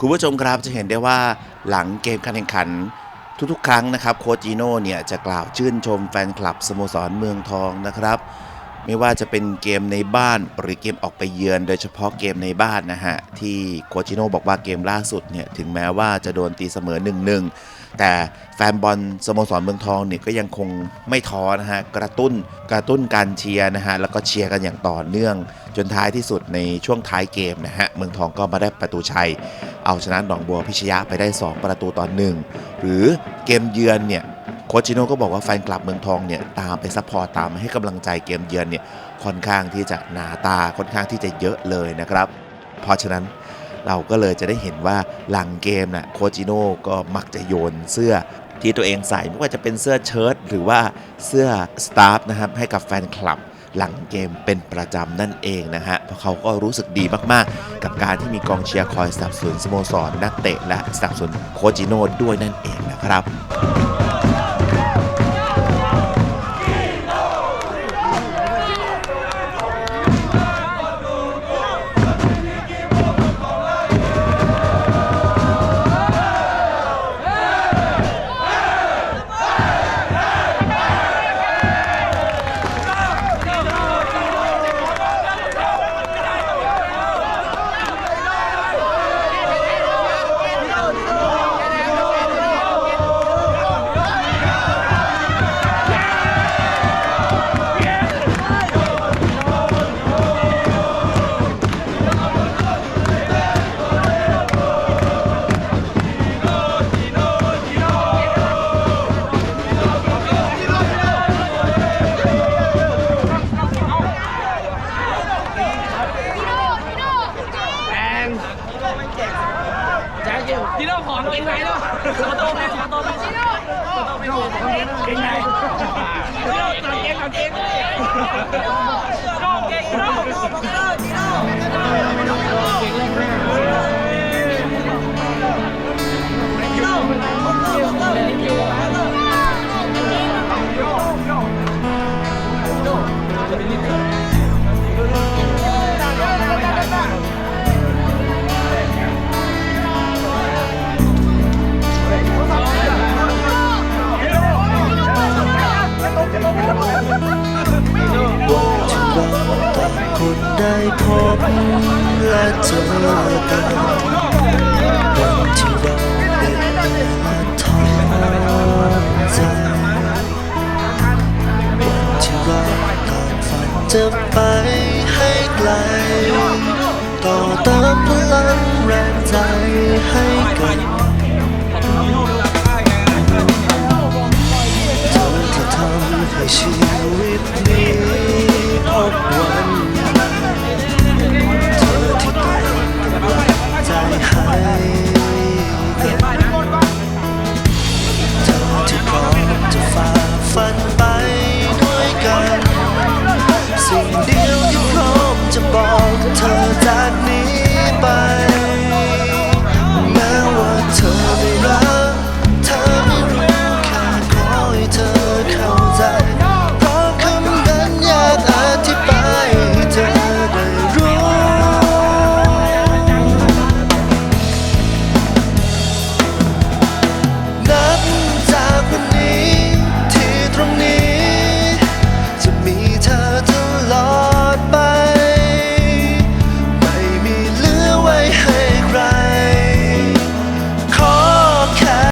คุณผู้ชมครับจะเห็นได้ว่าหลังเกมการแข่งขันทุกๆ ครั้งนะครับโคชจิโน่เนี่ยจะกล่าวชื่นชมแฟนคลับสโมสรเมืองทองนะครับ ไม่ว่าจะเป็นเกมในบ้านหรือเกมออกไปเยือน โดยเฉพาะเกมในบ้านนะฮะ ที่โคชจิโน่บอกว่าเกมล่าสุดเนี่ย ถึงแม้ว่าจะโดนตีเสมอ 1-1 แต่แฟนบอลสโมสรเมืองทองเนี่ยก็ยังคงไม่ท้อนะฮะ กระตุ้นกระตุ้นการเชียร์นะฮะ แล้วก็เชียร์กันอย่างต่อเนื่อง จนท้ายที่สุดในช่วงท้ายเกมนะฮะเมืองทองก็มาได้ประตูชัย เอาชนะหนองบัวพิชยะไปได้ 2 ประตูต่อหนึ่งหรือเกมเยือนเนี่ย โคชจิโน่ก็บอกว่าแฟนคลับเมืองทองเนี่ยตามไปซัพพอร์ตตามให้กำลังใจเกมเยือนเนี่ยค่อนข้างที่จะหนาตาค่อนข้างที่จะเยอะเลยนะครับ เพราะฉะนั้นเราก็เลยจะได้เห็นว่าหลังเกมน่ะโคจิโน่ก็มักจะโยนเสื้อที่ตัวเองใส่ไม่ว่าจะเป็นเสื้อเชิ้ตหรือว่าเสื้อสตาฟนะครับให้กับแฟนคลับหลังเกมเป็นประจำนั่นเองนะฮะ เพราะเขาก็รู้สึกดีมากๆ กับการที่มีกองเชียร์คอยสนับสนุนสโมสร นักเตะและสนับสนุนโคจิโน่ด้วยนั่นเองนะครับ น่หอมเก่งไหนเนาะตัวโตไหมตัวโตไปชิโน่ตัวโตไหมเก่งไหนจีโน่ตัวเกงตัวเกงจีโน่เก่งจีโน่จีโน่จีโน่เก่งแร ว่จนที่เราได้มาทใจวันที่ราต่าจะไปให้ไกล ต่อเติมพลังแรงใจให้กัน